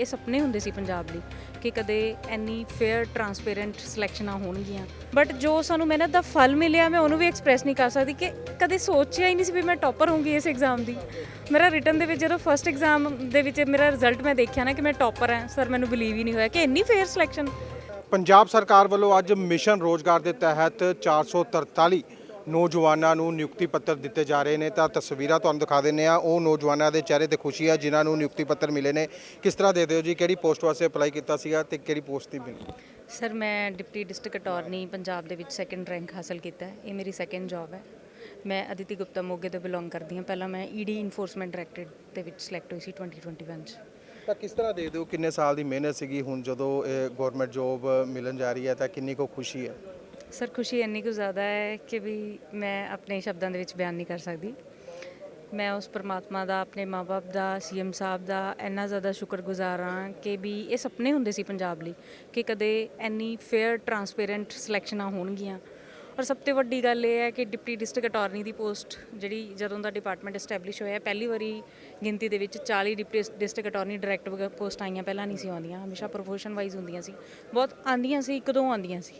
ਇਹ ਸੁਪਨੇ ਹੁੰਦੇ ਸੀ ਪੰਜਾਬ ਲਈ ਕਿ ਕਦੇ ਇੰਨੀ ਫੇਅਰ ਟਰਾਂਸਪੇਰੈਂਟ ਸਿਲੈਕਸ਼ਨਾਂ ਹੋਣਗੀਆਂ। ਬਟ ਜੋ ਸਾਨੂੰ ਮਿਹਨਤ ਦਾ ਫਲ ਮਿਲਿਆ, ਮੈਂ ਉਹਨੂੰ ਵੀ ਐਕਸਪ੍ਰੈਸ ਨਹੀਂ ਕਰ ਸਕਦੀ ਕਿ ਕਦੇ ਸੋਚਿਆ ਹੀ ਨਹੀਂ ਸੀ ਵੀ ਮੈਂ ਟੌਪਰ ਹੋਊਂਗੀ ਇਸ ਐਗਜ਼ਾਮ ਦੀ। ਮੇਰਾ ਰਿਟਰਨ ਦੇ ਵਿੱਚ ਜਦੋਂ ਫਸਟ ਐਗਜ਼ਾਮ ਦੇ ਵਿੱਚ ਮੇਰਾ ਰਿਜ਼ਲਟ ਮੈਂ ਦੇਖਿਆ ਨਾ ਕਿ ਮੈਂ ਟੌਪਰ ਹਾਂ ਸਰ ਮੈਨੂੰ ਬਿਲੀਵ ਹੀ ਨਹੀਂ ਹੋਇਆ ਕਿ ਇੰਨੀ ਫੇਅਰ ਸਿਲੈਕਸ਼ਨ ਪੰਜਾਬ ਸਰਕਾਰ ਵੱਲੋਂ ਅੱਜ ਮਿਸ਼ਨ ਰੋਜ਼ਗਾਰ ਦੇ ਤਹਿਤ 443 ਨੌਜਵਾਨਾਂ ਨੂੰ ਨਿਯੁਕਤੀ ਪੱਤਰ ਦਿੱਤੇ ਜਾ ਰਹੇ ਨੇ। ਤਾਂ ਤਸਵੀਰਾਂ ਤੁਹਾਨੂੰ ਦਿਖਾ ਦਿੰਨੇ ਆ ਉਹ ਨੌਜਵਾਨਾਂ ਦੇ ਚਿਹਰੇ ਤੇ ਖੁਸ਼ੀ ਆ ਜਿਨ੍ਹਾਂ ਨੂੰ ਨਿਯੁਕਤੀ ਪੱਤਰ ਮਿਲੇ ਨੇ। ਕਿਸ ਤਰ੍ਹਾਂ ਦੇ ਦਿਓ ਜੀ? ਕਿਹੜੀ ਪੋਸਟ ਵਾਸਤੇ ਅਪਲਾਈ ਕੀਤਾ ਸੀਗਾ ਤੇ ਕਿਹੜੀ ਪੋਸਟ ਦੀ ਮਿਲੀ? ਸਰ ਮੈਂ ਡਿਪਟੀ ਡਿਸਟ੍ਰਿਕਟ ਅਟਾਰਨੀ ਪੰਜਾਬ ਦੇ ਵਿੱਚ ਸੈਕੰਡ ਰੈਂਕ ਹਾਸਲ ਕੀਤਾ ਹੈ। ਇਹ ਮੇਰੀ ਸੈਕੰਡ ਜੌਬ ਹੈ। ਮੈਂ ਅਦਿਤੀ ਗੁਪਤਾ ਮੋਗੇ ਤੋਂ ਬਿਲੋਂਗ ਕਰਦੀ ਹਾਂ। ਪਹਿਲਾਂ ਮੈਂ ਈਡੀ ਇਨਫੋਰਸਮੈਂਟ ਡਾਇਰੈਕਟਰੇਟ ਦੇ ਵਿੱਚ ਸਿਲੈਕਟ ਹੋਈ ਸੀ 2021 ਚ। ਤਾਂ ਕਿਸ ਤਰ੍ਹਾਂ ਦੇ ਦਿਓ? ਕਿੰਨੇ ਸਾਲ ਦੀ ਮਿਹਨਤ ਸੀਗੀ? ਹੁਣ ਜਦੋਂ ਇਹ ਗਵਰਨਮੈਂਟ ਜੋਬ ਮਿਲਣ ਜਾ ਰਹੀ ਹੈ ਤਾਂ ਕਿੰਨੀ ਕੋ ਖੁਸ਼ੀ ਹੈ? ਸਰ, ਖੁਸ਼ੀ ਇੰਨੀ ਕੁ ਜ਼ਿਆਦਾ ਹੈ ਕਿ ਵੀ ਮੈਂ ਆਪਣੇ ਸ਼ਬਦਾਂ ਦੇ ਵਿੱਚ ਬਿਆਨ ਨਹੀਂ ਕਰ ਸਕਦੀ। ਮੈਂ ਉਸ ਪਰਮਾਤਮਾ ਦਾ, ਆਪਣੇ ਮਾਪੇ ਦਾ ਸੀਐਮ ਸਾਹਿਬ ਦਾ ਇੰਨਾ ਜ਼ਿਆਦਾ ਸ਼ੁਕਰਗੁਜ਼ਾਰ ਹਾਂ ਕਿ ਵੀ ਇਹ ਸੁਪਨੇ ਹੁੰਦੇ ਸੀ ਪੰਜਾਬ ਲਈ ਕਿ ਕਦੇ ਇੰਨੀ ਫੇਅਰ ਟਰਾਂਸਪੇਰੈਂਟ ਸਿਲੈਕਸ਼ਨਾਂ ਹੋਣਗੀਆਂ। ਔਰ ਸਭ ਤੋਂ ਵੱਡੀ ਗੱਲ ਇਹ ਹੈ ਕਿ ਡਿਪਟੀ ਡਿਸਟ੍ਰਿਕਟ ਅਟਾਰਨੀ ਦੀ ਪੋਸਟ ਜਿਹੜੀ ਜਦੋਂ ਦਾ ਡਿਪਾਰਟਮੈਂਟ ਐਸਟੈਬਲਿਸ਼ ਹੋਇਆ, ਪਹਿਲੀ ਵਾਰੀ ਗਿਣਤੀ ਦੇ ਵਿੱਚ 40 deputy district attorney direct post ਆਈਆਂ ਪਹਿਲਾਂ ਨਹੀਂ ਸੀ ਆਉਂਦੀਆਂ, ਹਮੇਸ਼ਾ ਪ੍ਰੋਫੈਸ਼ਨ ਵਾਈਜ਼ ਹੁੰਦੀਆਂ ਸੀ। ਬਹੁਤ ਆਂਦੀਆਂ ਸੀ, ਇੱਕ ਦੋ ਆਉਂਦੀਆਂ ਸੀ।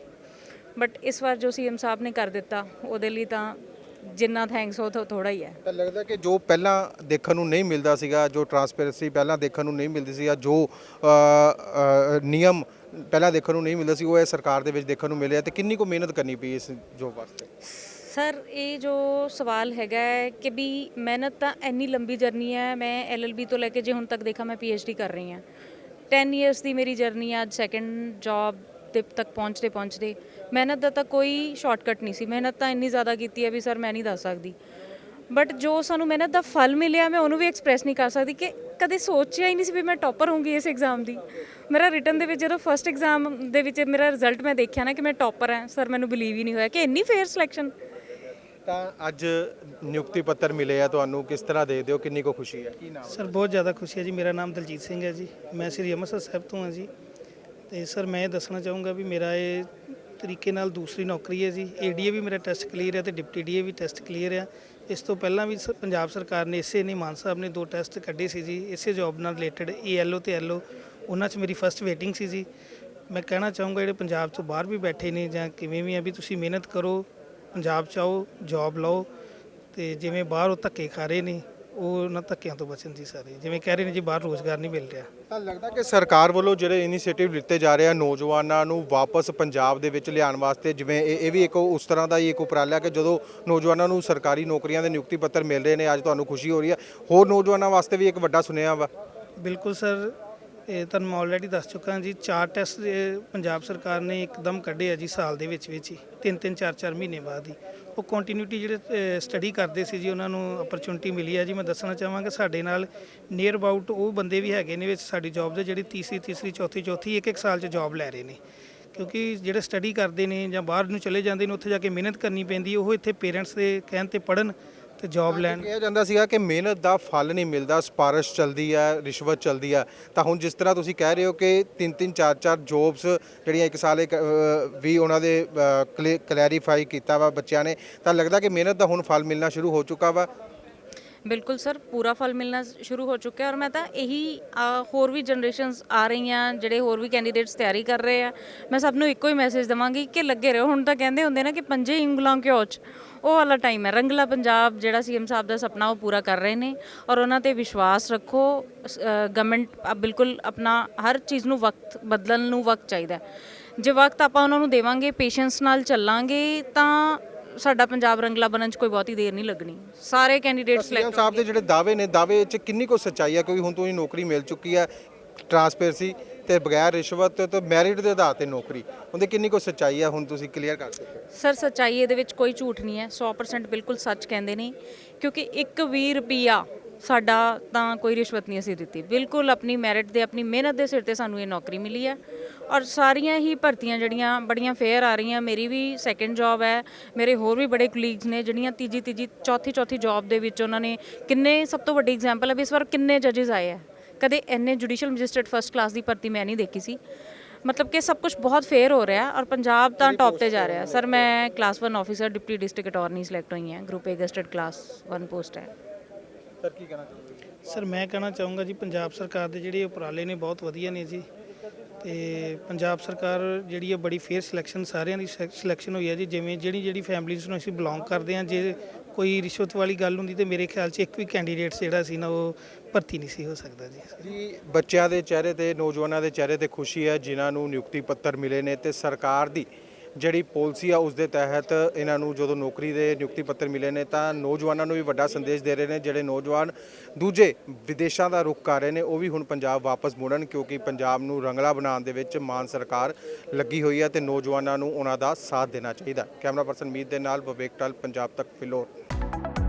ਬਟ ਇਸ ਵਾਰ ਜੋ ਸੀਐਮ ਸਾਹਿਬ ਨੇ ਕਰ ਦਿੱਤਾ ਉਹਦੇ ਲਈ ਤਾਂ ਜਿੰਨਾ ਥੈਂਕਸ ਉਹ ਥੋੜਾ ਹੀ ਹੈ। ਤਾਂ ਲੱਗਦਾ ਕਿ ਜੋ ਪਹਿਲਾਂ ਦੇਖਣ ਨੂੰ ਨਹੀਂ ਮਿਲਦਾ ਸੀਗਾ ਜੋ ਟਰਾਂਸਪੇਰੈਂਸੀ ਪਹਿਲਾਂ ਦੇਖਣ ਨੂੰ ਨਹੀਂ ਮਿਲਦੀ ਸੀ ਜਾਂ ਨਿਯਮ ਪਹਿਲਾਂ ਦੇਖਣ ਨੂੰ ਨਹੀਂ ਮਿਲਦਾ ਸੀ ਉਹ ਇਹ ਸਰਕਾਰ ਦੇ ਵਿੱਚ ਦੇਖਣ ਨੂੰ ਮਿਲਿਆ ਤੇ ਕਿੰਨੀ ਕੋ ਮਿਹਨਤ ਕਰਨੀ ਪਈ ਇਸ ਜੋਬ ਵਾਸਤੇ? ਸਰ ਇਹ ਜੋ ਸਵਾਲ ਹੈਗਾ ਹੈ ਕਿ ਵੀ ਮਿਹਨਤ ਤਾਂ ਇੰਨੀ ਲੰਬੀ ਜਰਨੀ ਹੈ ਮੈਂ ਐਲਐਲਬੀ ਤੋਂ ਲੈ ਕੇ ਜੇ ਹੁਣ ਤੱਕ ਦੇਖਾ ਮੈਂ ਪੀਐਚਡੀ ਕਰ ਰਹੀ ਹਾਂ। 10 ਇਅਰਸ ਦੀ ਮੇਰੀ ਜਰਨੀ ਹੈ ਅੱਜ ਸੈਕੰਡ ਜੌਬ ਤੇ ਤੱਕ ਪਹੁੰਚਦੇ ਪਹੁੰਚਦੇ ਮਿਹਨਤ ਦਾ ਤਾਂ ਕੋਈ ਸ਼ਾਰਟਕਟ ਨਹੀਂ ਸੀ। ਮਿਹਨਤ ਤਾਂ ਇੰਨੀ ਜ਼ਿਆਦਾ ਕੀਤੀ ਹੈ ਵੀ ਸਰ ਮੈਂ ਨਹੀਂ ਦੱਸ ਸਕਦੀ। ਬਟ ਜੋ ਸਾਨੂੰ ਮਿਹਨਤ ਦਾ ਫਲ ਮਿਲਿਆ ਮੈਂ ਉਹਨੂੰ ਵੀ ਐਕਸਪ੍ਰੈਸ ਨਹੀਂ ਕਰ ਸਕਦੀ ਕਿ ਕਦੇ ਸੋਚਿਆ ਹੀ ਨਹੀਂ ਸੀ ਵੀ ਮੈਂ ਟੌਪਰ ਹੋਊਂਗੀ ਇਸ ਐਗਜ਼ਾਮ ਦੀ। ਮੇਰਾ ਰਿਟਨ ਦੇ ਵਿੱਚ ਜਦੋਂ ਫਰਸਟ ਐਗਜ਼ਾਮ ਦੇ ਵਿੱਚ ਮੇਰਾ ਰਿਜ਼ਲਟ ਮੈਂ ਦੇਖਿਆ ਨਾ ਕਿ ਮੈਂ ਟੌਪਰ ਹਾਂ ਸਰ ਮੈਨੂੰ ਬਿਲੀਵ ਹੀ ਨਹੀਂ ਹੋਇਆ ਕਿ ਇੰਨੀ ਫੇਅਰ ਸਿਲੈਕਸ਼ਨ ਤਾਂ ਅੱਜ ਨਿਯੁਕਤੀ ਪੱਤਰ ਮਿਲੇ ਆ ਤੁਹਾਨੂੰ ਕਿਸ ਤਰ੍ਹਾਂ ਦੇ ਦਿਓ ਕਿੰਨੀ ਕੋ ਖੁਸ਼ੀ ਹੈ? ਕੀ ਨਾਮ ਸਰ ਬਹੁਤ ਜ਼ਿਆਦਾ ਖੁਸ਼ੀ ਹੈ ਜੀ। ਮੇਰਾ ਨਾਮ ਦਲਜੀਤ ਸਿੰਘ ਹੈ ਜੀ। ਮੈਂ ਸ੍ਰੀ ਅੰਮ੍ਰਿਤਸਰ ਸਾਹਿਬ ਤੋਂ ਹਾਂ ਜੀ। ਤੇ ਸਰ ਮੈਂ ਇਹ ਦੱਸਣਾ ਚਾਹੂੰਗਾ ਵੀ ਮੇਰਾ ਇਹ ਤਰੀਕੇ ਨਾਲ ਦੂਸਰੀ ਨੌਕਰੀ ਹੈ ਜੀ। ਏਡੀਏ ਵੀ ਮੇਰਾ ਟੈਸਟ ਕਲੀਅਰ ਹੈ ਤੇ ਡਿਪਟੀ ਡੀਏ ਵੀ ਟੈਸਟ ਕਲੀਅਰ ਹੈ। ਇਸ ਤੋਂ ਪਹਿਲਾਂ ਵੀ ਸ- ਪੰਜਾਬ ਸਰਕਾਰ ਨੇ ਇਸੇ ਨੇ ਮਾਨ ਸਾਹਿਬ ਨੇ ਦੋ ਟੈਸਟ ਕੱਢੇ ਸੀ ਜੀ। ਇਸੇ ਜੌਬ ਨਾਲ ਰਿਲੇਟਡ ਏਐਲਓ ਤੇ ਐਲਓ ਉਹਨਾਂ 'ਚ ਮੇਰੀ ਫਸਟ ਵੇਟਿੰਗ ਸੀ ਜੀ। ਮੈਂ ਕਹਿਣਾ ਚਾਹੂੰਗਾ ਜਿਹੜੇ ਪੰਜਾਬ ਤੋਂ ਬਾਹਰ ਵੀ ਬੈਠੇ ਨੇ ਜਾਂ ਕਿਵੇਂ ਵੀ ਆ ਵੀ ਤੁਸੀਂ ਮਿਹਨਤ ਕਰੋ, ਪੰਜਾਬ 'ਚ ਆਓ ਜੌਬ ਲਓ ਤੇ ਜਿਵੇਂ ਬਾਹਰ ਉਹ ਧੱਕੇ ਖਾ ਰਹੇ ਨੇ ਉਹ ਉਹਨਾਂ ਧੱਕਿਆਂ ਤੋਂ ਬਚਣ ਜੀ ਸਾਰੇ। ਜਿਵੇਂ ਕਹਿ ਰਹੇ ਨੇ ਜੀ ਬਾਹਰ ਰੋਜ਼ਗਾਰ ਨਹੀਂ ਮਿਲ ਰਿਹਾ। ਤਾਂ ਲੱਗਦਾ ਕਿ ਸਰਕਾਰ ਵੱਲੋਂ ਜਿਹੜੇ ਇਨੀਸ਼ੀਏਟਿਵ ਲਿੱਤੇ ਜਾ ਰਹੇ ਆ ਨੌਜਵਾਨਾਂ ਨੂੰ ਵਾਪਸ ਪੰਜਾਬ ਦੇ ਵਿੱਚ ਲਿਆਉਣ ਵਾਸਤੇ ਜਿਵੇਂ ਇਹ ਇਹ ਵੀ ਇੱਕ ਉਸ ਤਰ੍ਹਾਂ ਦਾ ਹੀ ਇੱਕ ਉਪਰਾਲਾ ਕਿ ਜਦੋਂ ਨੌਜਵਾਨਾਂ ਨੂੰ ਸਰਕਾਰੀ ਨੌਕਰੀਆਂ ਦੇ ਨਿਯੁਕਤੀ ਪੱਤਰ ਮਿਲ ਰਹੇ ਨੇ ਅੱਜ ਤੁਹਾਨੂੰ ਖੁਸ਼ੀ ਹੋ ਰਹੀ ਹੈ। ਹੋਰ ਨੌਜਵਾਨਾਂ ਵਾਸਤੇ ਵੀ ਇੱਕ ਵੱਡਾ ਸੁਨੇਹਾ ਵਾ। ਬਿਲਕੁਲ ਸਰ ਇਹ ਤੁਹਾਨੂੰ ਮੈਂ ਆਲਰੇਡੀ ਦੱਸ ਚੁੱਕਾ ਜੀ ਚਾਰ ਟੈਸਟ ਪੰਜਾਬ ਸਰਕਾਰ ਨੇ ਇੱਕਦਮ ਕੱਢੇ ਆ ਜੀ ਸਾਲ ਦੇ ਵਿੱਚ ਵਿੱਚ ਹੀ। ਤਿੰਨ ਤਿੰਨ ਚਾਰ ਚਾਰ ਮਹੀਨੇ ਬਾਅਦ ਹੀ। ਉਹ ਕੰਟੀਨਿਊਟੀ ਜਿਹੜੇ ਸਟੱਡੀ ਕਰਦੇ ਸੀ ਜੀ, ਉਹਨਾਂ ਨੂੰ ਓਪਰਚੁਨਿਟੀ ਮਿਲੀ ਹੈ ਜੀ। ਮੈਂ ਦੱਸਣਾ ਚਾਹਾਂਗਾ ਸਾਡੇ ਨਾਲ ਨੀਅਰ ਅਬਾਊਟ ਉਹ ਬੰਦੇ ਵੀ ਹੈਗੇ ਨੇ ਵਿੱਚ ਸਾਡੀ ਜੌਬ ਦੇ, ਜਿਹੜੀ ਤੀਸਰੀ ਤੀਸਰੀ, ਚੌਥੀ ਚੌਥੀ ਇੱਕ ਇੱਕ ਸਾਲ 'ਚ ਜੌਬ ਲੈ ਰਹੇ ਨੇ। ਕਿਉਂਕਿ ਜਿਹੜੇ ਸਟੱਡੀ ਕਰਦੇ ਨੇ ਜਾਂ ਬਾਹਰ ਨੂੰ ਚਲੇ ਜਾਂਦੇ ਨੇ, ਉੱਥੇ ਜਾ ਕੇ ਮਿਹਨਤ ਕਰਨੀ ਪੈਂਦੀ ਉਹ ਇੱਥੇ ਪੇਰੈਂਟਸ ਦੇ ਕਹਿਣ ਤੇ ਪੜਨ ਤੇ ਜੌਬ ਲੈਣ। ਕਿਹਾ ਜਾਂਦਾ ਸੀਗਾ ਕਿ ਮਿਹਨਤ ਦਾ ਫਲ ਨਹੀਂ ਮਿਲਦਾ ਸਪਾਰਸ਼ ਚਲਦੀ ਹੈ ਰਿਸ਼ਵਤ ਚਲਦੀ ਹੈ। ਤਾਂ ਹੁਣ ਜਿਸ ਤਰ੍ਹਾਂ ਤੁਸੀਂ ਕਹਿ ਰਹੇ ਹੋ ਕਿ ਤਿੰਨ ਤਿੰਨ ਚਾਰ ਚਾਰ ਜੋਬਸ ਜਿਹੜੀਆਂ ਇੱਕ ਸਾਲ ਇੱਕ, ਅ, ਵੀ ਉਹਨਾਂ ਦੇ ਕਲੈਰੀਫਾਈ ਕੀਤਾ ਵਾ ਬੱਚਿਆਂ ਨੇ ਤਾਂ ਲੱਗਦਾ ਕਿ ਮਿਹਨਤ ਦਾ ਹੁਣ ਫਲ ਮਿਲਣਾ ਸ਼ੁਰੂ ਹੋ ਚੁੱਕਾ ਵਾ। ਬਿਲਕੁਲ ਸਰ ਪੂਰਾ ਫਲ ਮਿਲਣਾ ਸ਼ੁਰੂ ਹੋ ਚੁੱਕਿਆ ਔਰ ਮੈਂ ਤਾਂ ਇਹੀ ਅ, ਹੋਰ ਵੀ ਜਨਰੇਸ਼ਨਸ ਆ ਰਹੀਆਂ ਜਿਹੜੇ ਹੋਰ ਵੀ ਕੈਂਡੀਡੇਟਸ ਤਿਆਰੀ ਕਰ ਰਹੇ ਆ। ਮੈਂ ਸਭ ਨੂੰ ਇੱਕੋ ਹੀ ਮੈਸੇਜ ਦਵਾਂਗੀ ਕਿ ਲੱਗੇ ਰਹੋ। ਹੁਣ ਤਾਂ ਕਹਿੰਦੇ ਹੁੰਦੇ ਨਾ ਕਿ ਪੰਜੇ ਉਂਗਲਾਂ ਕਿਉਂ ਚ? ਉਹ ਵਾਲਾ ਟਾਈਮ ਹੈ। ਰੰਗਲਾ ਪੰਜਾਬ ਜਿਹੜਾ ਸੀਐਮ ਸਾਹਿਬ ਦਾ ਸੁਪਨਾ ਉਹ ਪੂਰਾ ਕਰ ਰਹੇ ਨੇ ਔਰ ਉਹਨਾਂ ਤੇ ਵਿਸ਼ਵਾਸ ਰੱਖੋ। ਗਵਰਨਮੈਂਟ ਬਿਲਕੁਲ ਆਪਣਾ ਹਰ ਚੀਜ਼ ਨੂੰ ਵਕਤ ਬਦਲਣ ਨੂੰ ਵਕਤ ਚਾਹੀਦਾ ਜੇ ਵਕਤ ਆਪਾਂ ਉਹਨਾਂ ਨੂੰ ਦੇਵਾਂਗੇ ਪੇਸ਼ੈਂਸ ਨਾਲ ਚੱਲਾਂਗੇ ਤਾਂ ਸਾਡਾ ਪੰਜਾਬ ਰੰਗਲਾ ਬਣਨ 'ਚ ਕੋਈ ਬਹੁਤੀ ਦੇਰ ਨਹੀਂ ਲੱਗਣੀ। ਸਾਰੇ ਕੈਂਡੀਡੇਟਸ ਸੀਐਮ ਸਾਹਿਬ ਦੇ ਜਿਹੜੇ ਦਾਅਵੇ ਨੇ ਦਾਅਵੇ 'ਚ ਕਿੰਨੀ ਕੋ ਸੱਚਾਈ ਹੈ ਕਿਉਂਕਿ ਹੁਣ ਤੋਂ ਹੀ ਨੌਕਰੀ ਮਿਲ ਚੁੱਕੀ ਹੈ ਟਰਾਂਸਪੇਰੈਂਸੀ ਤੇ ਬਗੈਰ ਰਿਸ਼ਵਤ ਤੇ ਮੈਰਿਟ ਦੇ ਆਧਾਰ ਤੇ ਨੌਕਰੀ। ਉਹਦੇ ਕਿੰਨੀ ਕੋ ਸੱਚਾਈ ਹੈ ਹੁਣ ਤੁਸੀਂ ਕਲੀਅਰ ਕਰ ਸਕਦੇ ਹੋ। ਸਰ ਸੱਚਾਈ ਇਹਦੇ ਵਿੱਚ ਕੋਈ ਝੂਠ ਨਹੀਂ ਹੈ 100% ਬਿਲਕੁਲ ਸੱਚ ਕਹਿੰਦੇ ਨੇ ਕਿਉਂਕਿ ਇੱਕ ਵੀ ਰੁਪਿਆ ਸਾਡਾ ਤਾਂ ਕੋਈ ਰਿਸ਼ਵਤ ਨਹੀਂ ਅਸੀਂ ਦਿੱਤੀ। ਬਿਲਕੁਲ ਆਪਣੀ ਮੈਰਿਟ ਦੇ ਆਪਣੀ ਮਿਹਨਤ ਦੇ ਸਿਰ ਤੇ ਸਾਨੂੰ ਇਹ ਨੌਕਰੀ ਮਿਲੀ ਹੈ। ਔਰ ਸਾਰੀਆਂ ਹੀ ਭਰਤੀਆਂ ਜਿਹੜੀਆਂ ਬੜੀਆਂ ਫੇਅਰ ਆ ਰਹੀਆਂ ਮੇਰੀ ਵੀ ਸੈਕੰਡ ਜੌਬ ਹੈ। ਮੇਰੇ ਹੋਰ ਵੀ ਬੜੇ ਕੁਲੀਗਸ ਨੇ ਜਿਹੜੀਆਂ ਤੀਜੀ ਤੀਜੀ ਚੌਥੀ ਚੌਥੀ ਜੌਬ ਦੇ ਵਿੱਚ ਉਹਨਾਂ ਨੇ ਕਿੰਨੇ ਸਭ ਤੋਂ ਵੱਡੀ ਐਗਜ਼ਾਮਪਲ ਹੈ ਵੀ ਇਸ ਵਾਰ ਕਿੰਨੇ ਜੱਜਸ ਆਏ ਆ ਕਦੇ ਇੰਨੇ ਜੁਡੀਸ਼ੀਅਲ ਮੈਜਿਸਟ੍ਰੇਟ ਫਰਸਟ ਕਲਾਸ ਦੀ ਭਰਤੀ ਮੈਂ ਨਹੀਂ ਦੇਖੀ ਸੀ। ਮਤਲਬ ਕਿ ਸਭ ਕੁਝ ਬਹੁਤ ਫੇਅਰ ਹੋ ਰਿਹਾ ਔਰ ਪੰਜਾਬ ਤਾਂ ਟੌਪ ਤੇ ਜਾ ਰਿਹਾ। ਸਰ ਮੈਂ class 1 officer deputy district attorney select ਹੋਈ ਹਾਂ। Group A gazetted class 1 post ਹੈ। ਸਰ ਕੀ ਕਹਿਣਾ ਚਾਹੁੰਦੇ ਸਰ ਮੈਂ ਕਹਿਣਾ ਚਾਹੂੰਗਾ ਜੀ ਪੰਜਾਬ ਸਰਕਾਰ ਦੇ ਜਿਹੜੇ ਉਪਰਾਲੇ ਨੇ ਬਹੁਤ ਵਧੀਆ ਨੇ ਜੀ। ਤੇ ਪੰਜਾਬ ਸਰਕਾਰ ਜਿਹੜੀ ਹੈ ਬੜੀ ਫੇਅਰ ਸਿਲੈਕਸ਼ਨ ਸਾਰਿਆਂ ਦੀ ਸਿਲੈਕਸ਼ਨ ਹੋਈ ਹੈ ਜੀ। ਜਿਵੇਂ ਜਿਹੜੀ ਜਿਹੜੀ ਫੈਮਿਲੀਜ਼ ਨੂੰ ਅਸੀਂ ਬਿਲੋਂਗ ਕਰਦੇ ਹਾਂ ਜੇ ਕੋਈ ਰਿਸ਼ਵਤ ਵਾਲੀ ਗੱਲ ਹੁੰਦੀ ਤੇ ਮੇਰੇ ਖਿਆਲ 'ਚ ਇੱਕ ਵੀ ਕੈਂਡੀਡੇਟ ਜਿਹੜਾ ਸੀ ਨਾ ਉਹ ਭਰਤੀ ਨਹੀਂ ਸੀ ਹੋ ਸਕਦਾ ਜੀ। ਜੀ ਬੱਚਿਆਂ ਦੇ ਚਿਹਰੇ ਤੇ ਨੌਜਵਾਨਾਂ ਦੇ ਚਿਹਰੇ ਤੇ ਖੁਸ਼ੀ ਹੈ ਜਿਨ੍ਹਾਂ ਨੂੰ ਨਿਯੁਕਤੀ ਪੱਤਰ ਮਿਲੇ ਨੇ ਤੇ ਸਰਕਾਰ ਦੀ ਜਿਹੜੀ ਪਾਲਿਸੀ ਆ ਉਸ ਦੇ ਤਹਿਤ ਇਹਨਾਂ ਨੂੰ ਜਦੋਂ ਨੌਕਰੀ ਦੇ ਨਿਯੁਕਤੀ ਪੱਤਰ ਮਿਲੇ ਨੇ, ਤਾਂ ਨੌਜਵਾਨਾਂ ਨੂੰ ਵੀ ਵੱਡਾ ਸੰਦੇਸ਼ ਦੇ ਰਹੇ ਨੇ। ਜਿਹੜੇ ਨੌਜਵਾਨ ਦੂਜੇ ਵਿਦੇਸ਼ਾਂ ਦਾ ਰੁਖ ਕਰ ਰਹੇ ਨੇ, ਉਹ ਵੀ ਹੁਣ ਪੰਜਾਬ ਵਾਪਸ ਮੁੜਨ, ਕਿਉਂਕਿ ਪੰਜਾਬ ਨੂੰ ਰੰਗਲਾ ਬਣਾਉਣ ਦੇ ਵਿੱਚ ਮਾਨ ਸਰਕਾਰ ਲੱਗੀ ਹੋਈ ਹੈ ਤੇ ਨੌਜਵਾਨਾਂ ਨੂੰ ਉਹਨਾਂ ਦਾ ਸਾਥ ਦੇਣਾ ਚਾਹੀਦਾ। ਕੈਮਰਾ ਪਰਸਨ ਮੀਤ ਦੇ ਨਾਲ ਵਿਵੇਕ ਟਲ, ਪੰਜਾਬ ਤੱਕ ਫਿਲੌਰ।